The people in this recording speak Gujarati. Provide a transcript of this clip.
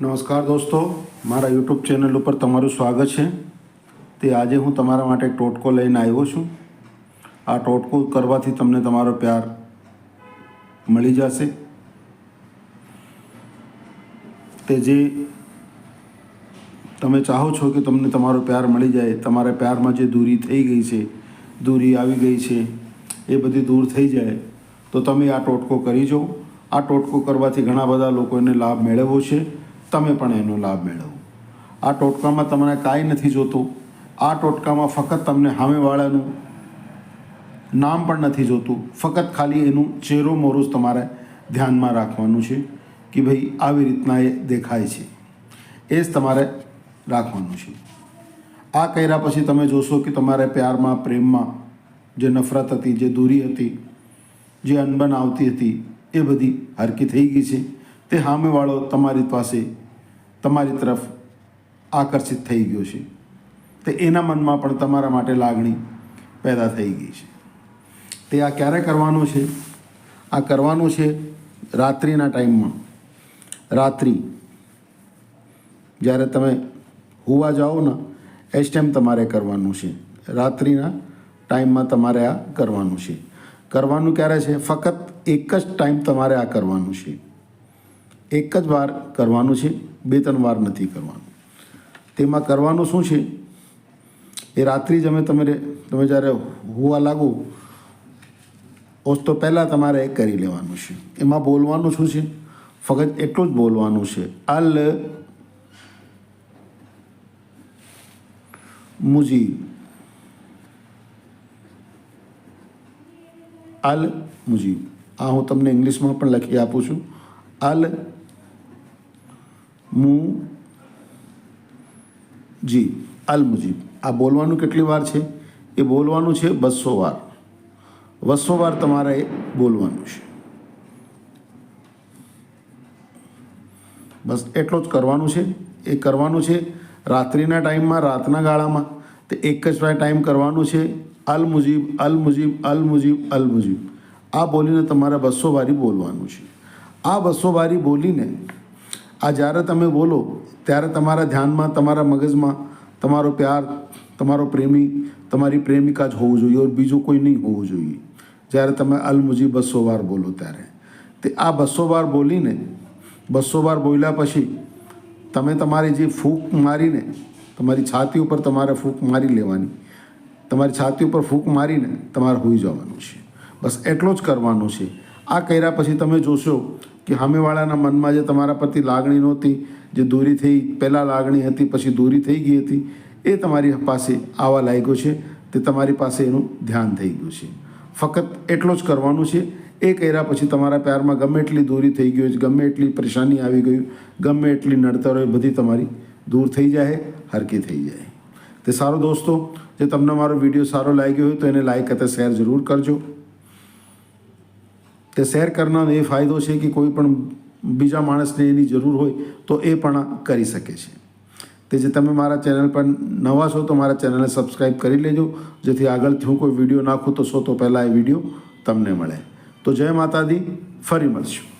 નમસ્કાર દોસ્તો, મારા યુટ્યુબ ચેનલ ઉપર તમારું સ્વાગત છે. તે આજે હું તમારા માટે ટોટકો લઈને આવ્યો છું. આ ટોટકો કરવાથી તમને તમારો પ્યાર મળી જશે. તે જે તમે ચાહો છો કે તમને તમારો પ્યાર મળી જાય, તમારા પ્યારમાં જે દૂરી થઈ ગઈ છે, દૂરી આવી ગઈ છે, એ બધી દૂર થઈ જાય, તો તમે આ ટોટકો કરી જો આ ટોટકો કરવાથી ઘણા બધા લોકોને લાભ મેળવવો છે. તમે પણ એનો લાભ મેળવો. આ ટોટકામાં તમને કાંઈ નથી જોતું. આ ટોટકામાં ફક્ત તમને સામેવાળાનું નામ પણ નથી જોતું. ફક્ત ખાલી એનું ચહેરો મોરું તમારે ધ્યાનમાં રાખવાનું છે કે ભાઈ આવી રીતના એ દેખાય છે. એ જ તમારે રાખવાનું છે. આ કર્યા પછી તમે જોશો કે તમારે પ્યારમાં, પ્રેમમાં જે નફરત હતી, જે દૂરી હતી, જે અનબન આવતી હતી, એ બધી હરકી થઈ ગઈ છે. તે સામેવાળો તમારી પાસે તમારી તરફ આકર્ષિત થઈ ગયો છે. તે એના મનમાં પણ તમારા માટે લાગણી પેદા થઈ ગઈ છે. તે આ ક્યારે કરવાનું છે? આ કરવાનું છે રાત્રિના ટાઈમમાં. રાત્રિ. જ્યારે તમે હોવા જાઓ ને એ જ ટાઈમ તમારે કરવાનું છે. રાત્રિના ટાઈમમાં તમારે આ કરવાનું છે. કરવાનું ક્યારે છે? ફક્ત એક જ ટાઈમ તમારે આ કરવાનું છે. એક જ વાર કરવાનું છે. બે ત્રણ વાર નથી કરવાનું. તેમાં કરવાનું શું છે? એ રાત્રિ જ અમે તમે તમે જ્યારે હોવા લાગો, ઓસ તો પહેલાં તમારે એ કરી લેવાનું છે. એમાં બોલવાનું શું છે? ફક્ત એટલું જ બોલવાનું છે. અલ મુજી. અલ મુજીબ આ હું તમને ઇંગ્લિશમાં પણ લખી આપું છું. અલ મુ જી, અલ મુજીબ. આ બોલવાનું કેટલી વાર છે? એ બોલવાનું છે બસો વાર. બસો વાર તમારે એ બોલવાનું છે. બસ એટલો જ કરવાનું છે. એ કરવાનું છે રાત્રિના ટાઈમમાં, રાતના ગાળામાં. તે એક જ ટાઈમ કરવાનું છે અલ મુજીબ અલ મુજીબ અલ મુજીબ અલ મુજીબ. આ બોલીને તમારે બસો વારી બોલવાનું છે. આ બસો વારી બોલીને આ જ્યારે તમે બોલો, ત્યારે તમારા ધ્યાનમાં, તમારા મગજમાં તમારો પ્યાર, તમારો પ્રેમી, તમારી પ્રેમિકા જ હોવું જોઈએ, ઓર બીજું કોઈ નહીં હોવું જોઈએ. જ્યારે તમે અલ મુજીબ બસો વાર બોલો ત્યારે. તે આ બસો વાર બોલીને, બસો વાર બોલ્યા પછી તમે તમારી જે ફૂંક મારીને, તમારી છાતી ઉપર તમારે ફૂંક મારી લેવાની. તમારી છાતી ઉપર ફૂંક મારીને તમારે હોઈ જવાનું છે. બસ એટલું જ કરવાનું છે. આ કર્યા પછી તમે જોશો કે સામેવાળાના મનમાં જે તમારા પ્રતિ લાગણી નહોતી, જે દૂરી થઈ, પહેલાં લાગણી હતી, પછી દૂરી થઈ ગઈ હતી, એ તમારી પાસે આવવા લાગ્યો છે તે તમારી પાસે એનું ધ્યાન થઈ ગયું છે. ફક્ત એટલું જ કરવાનું છે, એ કર્યા પછી તમારા પ્યારમાં ગમે એટલી દૂરી થઈ ગઈ હોય, ગમે એટલી પરેશાની આવી ગયું ગમે એટલી નડતર હોય, બધી તમારી દૂર થઈ જાય, હરકી થઈ જાય. તે સારો દોસ્તો, જે તમને મારો વીડિયો સારો લાગ્યો હોય તો એને લાઈક અથવા શેર જરૂર કરજો. તે શેર કરનારને એ ફાયદો છે કે કોઈ પણ બીજા માણસને એની જરૂર હોય તો એ પણ કરી શકે છે. તે જે તમે મારા ચેનલ પર નવા છો તો મારા ચેનલને સબસ્ક્રાઈબ કરી લેજો. જેથી આગળથી હું કોઈ વીડિયો નાખું તો સો તો પહેલાં એ વીડિયો તમને મળે. તો જય માતાજી, ફરી મળશું.